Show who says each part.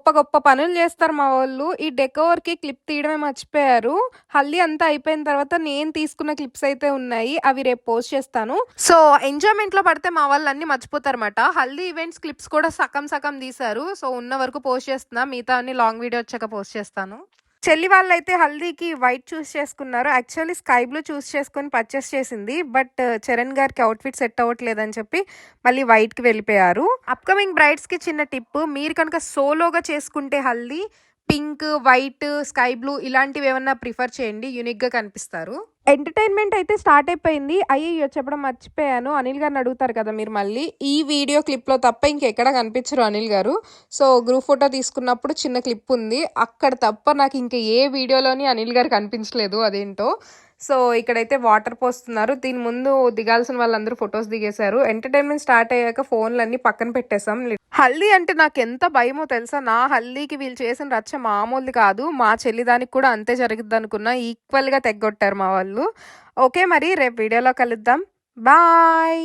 Speaker 1: గొప్ప గొప్ప పనులు చేస్తారు మా వాళ్ళు. ఈ డెకోర్కి క్లిప్ తీయడమే మర్చిపోయారు. హల్దీ అంతా అయిపోయిన తర్వాత నేను తీసుకున్న క్లిప్స్ అయితే ఉన్నాయి. అవి రేపు పోస్ట్ చేస్తాను. సో ఎంజాయ్మెంట్లో పడితే మా వాళ్ళు అన్ని మర్చిపోతారన్నమాట. హల్దీ ఈవెంట్స్ క్లిప్స్ కూడా సగం సగం తీశారు. సో ఉన్న వరకు పోస్ట్ చేస్తున్నా. మిగతా అన్ని లాంగ్ వీడియో వచ్చాక పోస్ట్ చేస్తాను. చెల్లి వాళ్ళైతే హల్దీకి వైట్ చూస్ చేసుకున్నారు. యాక్చువల్లీ స్కై బ్లూ చూస్ చేసుకొని పర్చేస్ చేసింది. బట్ uh, చరణ్ గారికి అవుట్ఫిట్ సెట్ అవ్వట్లేదని చెప్పి మళ్ళీ వైట్కి వెళ్ళిపోయారు. అప్కమింగ్ బ్రైడ్స్కి చిన్న టిప్ మీరు కనుక సోలోగా చేసుకుంటే haldi pink white sky blue ఇలాంటివి ఏమన్నా ప్రిఫర్ చేయండి. యూనిక్గా కనిపిస్తారు. ఎంటర్టైన్మెంట్ అయితే స్టార్ట్ అయిపోయింది. అయ్యో చెప్పడం మర్చిపోయాను. అనిల్ గారిని అడుగుతారు కదా మీరు మళ్ళీ. ఈ వీడియో క్లిప్లో తప్ప ఇంకెక్కడ కనిపించరు అనిల్ గారు. సో గ్రూప్ ఫోటో తీసుకున్నప్పుడు చిన్న క్లిప్ ఉంది. అక్కడ తప్ప నాకు ఇంకా ఏ వీడియోలోని అనిల్ గారు కనిపించలేదు అదేంటో. సో ఇక్కడైతే వాటర్ పోస్తున్నారు. దీని ముందు దిగాల్సిన వాళ్ళందరూ ఫొటోస్ దిగేశారు. ఎంటర్టైన్మెంట్ స్టార్ట్ అయ్యాక ఫోన్లు పక్కన పెట్టేశాం. హల్దీ అంటే నాకు ఎంత భయమో తెలుసా? నా హల్దీకి వీళ్ళు చేసిన రచ్చ మామూలు కాదు. మా చెల్లిదానికి కూడా అంతే జరుగుద్ది అనుకున్నా. ఈక్వల్గా తెగ్గొట్టారు మా వాళ్ళు. ఓకే మరి రేపు వీడియోలో కలుద్దాం. బాయ్